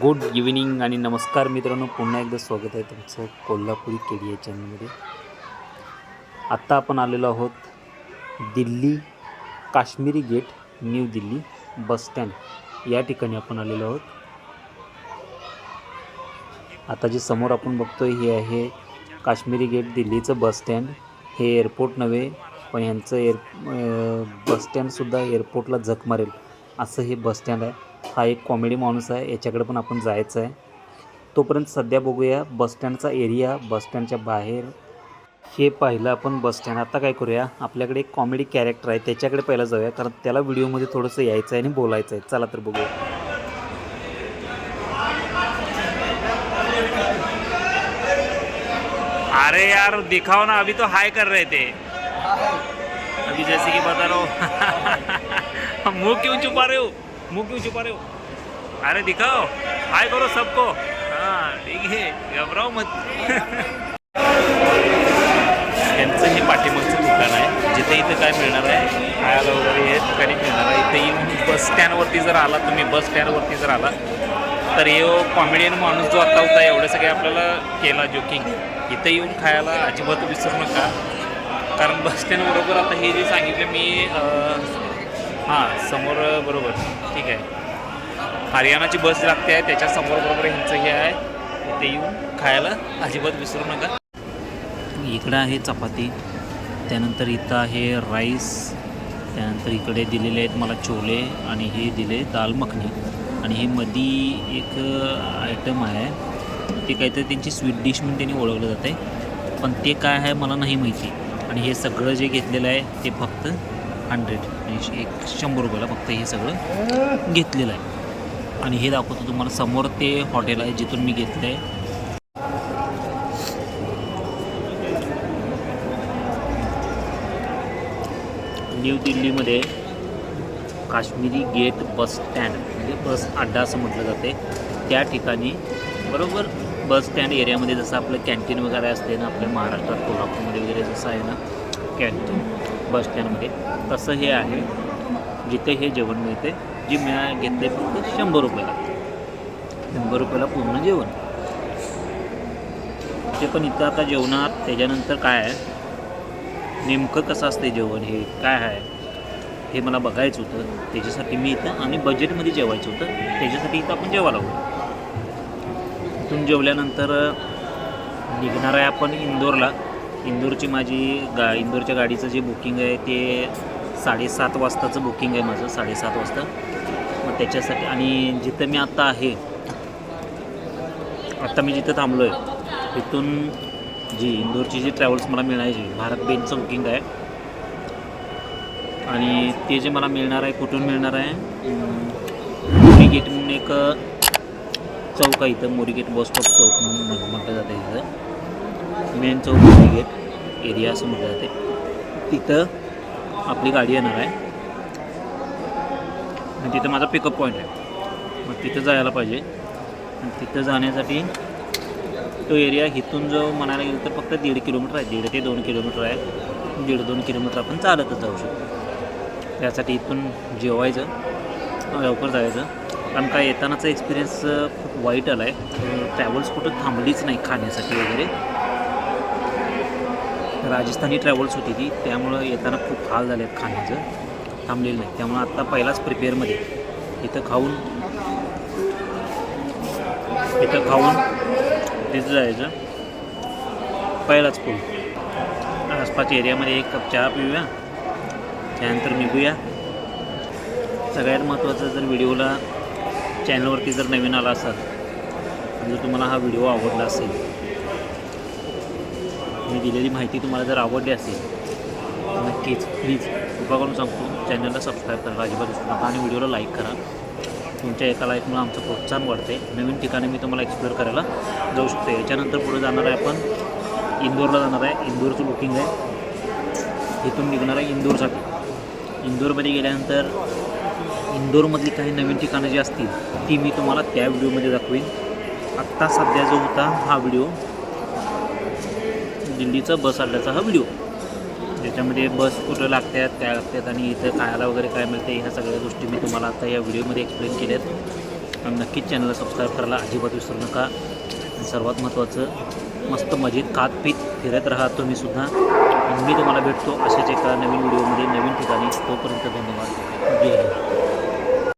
Good evening आणि नमस्कार मित्रांनो. पुन्हा एकदा स्वागत आहे तुमचं कोल्हापुरी केडी ए चॅनलमध्ये आत्ता आपण आलेलो आहोत Delhi Kashmiri Gate New Delhi bus stand या ठिकाणी आपण आलेलो आहोत. आता जे समोर आपण बघतोय हे आहे काश्मीरी गेट दिल्लीचं बस स्टँड हे एअरपोर्ट नव्हे पण यांचं एअर बस स्टँडसुद्धा एअरपोर्टला झक मारेल. असं हे बस स्टँड आहे. हा एक कॉमेडी माणूस आहे. याच्याकडे पण आपण जायचं आहे. तोपर्यंत सध्या बघूया बसस्टँडचा एरिया बसस्टँडच्या बाहेर. हे पाहिलं आपण बसस्टँड आता काय करूया? आपल्याकडे एक कॉमेडी कॅरेक्टर आहे. त्याच्याकडे पहिला जाऊया. कारण त्याला व्हिडिओमध्ये थोडंसं यायचं आहे आणि बोलायचं आहे. चला तर बघूया. अरे यार दिखाओ ना. अभी तो हाय कर रहे थे. अभी जैसे कि बता रहा हूँ. मुंह क्यों छुपा रहे हो? मुंह क्यों छुपा रहे हो? अरे दिखाओ। हाय करो सबको। हाँ ठीक है घबराओ मत। यांचं हे पाठीमागचं दुकान आहे. जिथे इथं काय मिळणार आहे? खायला वगैरे हे ठिकाणी मिळणार आहे? इथे येऊन बस स्टँडवरती जर आला तुम्ही बस स्टँडवरती जर आला तर हे कॉमेडियन माणूस जो आता होता एवढं सगळे आपल्याला केला जोकिंग इथं येऊन खायला अजिबात विसरू नका. कारण बस स्टँडबरोबर आता हे जे सांगितलं मी हां समोर बरोबर. ठीक आहे. हरियाणाची बस लागते आहे त्याच्यासमोर बरोबर ह्यांचं हे आहे. इथे येऊन खायला अजिबात विसरू नका. इकडं आहे चपाती. त्यानंतर इथं आहे राईस. त्यानंतर इकडे दिलेले आहेत मला छोले आणि हे दिले दाल मखनी. आणि हे मधी एक आयटम आहे. ते काहीतरी त्यांची स्वीट डिश म्हणून त्यांनी ओळखलं जाते पण ते काय आहे मला नाही माहिती. आणि हे सगळं जे घेतलेलं आहे ते फक्त हंड्रेड एक शंभर रुपयाला फक्त हे सगळं घेतलेलं आहे. आणि हे दाखवतो तुम्हाला समोर ते हॉटेल आहे जिथून मी घेतलं आहे न्यू दिल्लीमध्ये काश्मीरी गेट बस स्टँड म्हणजे बस अड्डा असं म्हटलं जाते. त्या ठिकाणी बरोबर बस स्टँड एरियामध्ये जसं आपलं कॅन्टीन वगैरे असते ना आपल्या महाराष्ट्रात कोल्हापूरमध्ये वगैरे जसं आहे ना कॅन्टीन. बस स्टँडमध्ये. तसं हे आहे. जिथे हे जेवण मिळते जे मी घेतले फक्त शंभर रुपयाला. शंभर रुपयाला पूर्ण जेवण. ते पण इथं आता जेवणात त्याच्यानंतर काय आहे? नेमकं कसं असते जेवण हे? काय आहे? हे मला बघायचं होतं. त्याच्यासाठी मी इथं आणि बजेटमध्ये जेवायचं होतं. त्याच्यासाठी इथं आपण जेवायला होतो इथून जेवल्यानंतर निघणार आहे आपण इंदोरला. इंदोरची माझी गा इंदोरच्या गाडीचं जे बुकिंग आहे ते साडेसात वाजताचं बुकिंग आहे माझं साडेसात वाजता. मग त्याच्यासाठी आणि जिथं मी आत्ता आहे आत्ता मी जिथं थांबलो आहे तिथून जी इंदोरची जी ट्रॅव्हल्स मला मिळायची भारत बेनचं बुकिंग आहे आणि ते जे मला मिळणार आहे कुठून मिळणार आहे मोरी गेट म्हणून एक चौक आहे इथं मोरी गेट बस स्टॉप चौक म्हणून म्हटलं जातं इथं. मेन चौक गेट एरिया असं म्हटलं जाते. तिथं आपली गाडी येणार आहे. आणि तिथं माझा पिकअप पॉईंट आहे. मग तिथं जायला पाहिजे. आणि तिथं जाण्यासाठी तो एरिया इथून जो म्हणायला गेलं तर फक्त दीड किलोमीटर आहे. दीड ते दोन किलोमीटर आहे. दीड दोन किलोमीटर आपण चालतच जाऊ शकतो. त्यासाठी इथून जेवायचं लवकर जायचं. कारण काय येतानाचा एक्सपिरियन्स खूप वाईट आला आहे ट्रॅव्हल्स कुठं थांबलीच नाही खाण्यासाठी वगैरे. राजस्थानी ट्रॅव्हल्स होती ती. त्यामुळं येताना खूप हाल झाले आहेत खाण्याचं. थांबलेलं नाही. त्यामुळं आत्ता पहिलाच प्रिपेअरमध्ये इथं खाऊन इथं खाऊन तिथं जायचं. पहिलाच पूल आसपासच्या एरियामध्ये एक कप चहा पिऊया. त्यानंतर निघूया. सगळ्यात महत्त्वाचं जर व्हिडिओला चॅनलवरती जर नवीन आला असाल जर तुम्हाला हा व्हिडिओ आवडला असेल मी दिलेली माहिती तुम्हाला जर आवडली असेल नक्कीच प्लीज कृपा करून सांगतो चॅनलला सबस्क्राईब करा अजिबात विसरू नका आणि व्हिडिओला लाईक करा. तुमच्या एका लाईकमुळे आमचं प्रोत्साहन वाढते. नवीन ठिकाणी मी तुम्हाला एक्सप्लोअर करायला जाऊ शकतो. याच्यानंतर पुढे जाणार आहे आपण इंदोरला जाणार आहे. इंदोरचं बुकिंग आहे. इथून निघणार आहे इंदोरसाठी. इंदोरमध्ये गेल्यानंतर इंदोरमधली काही नवीन ठिकाणं जी असतील ती मी तुम्हाला त्या व्हिडिओमध्ये दाखवीन. आत्ता सध्या जो होता हा व्हिडिओ दिल्लीचा बस अड्ड्याचा हा व्हिडिओ ज्याच्यामध्ये बस कुठं लागतात काय लागतात आणि इथं खायला वगैरे काय मिळते ह्या सगळ्या गोष्टी मी तुम्हाला आता या व्हिडिओमध्ये एक्सप्लेन केल्या आणि नक्कीच चॅनलला सबस्क्राईब करायला अजिबात विसरू नका. आणि सर्वात महत्त्वाचं मस्त मजेत खात पीत फिरत राहा तुम्ही सुद्धा. आणि मी तुम्हाला भेटतो अशाच एका नवीन व्हिडिओमध्ये नवीन ठिकाणी. तोपर्यंत धन्यवाद. जय हिंद.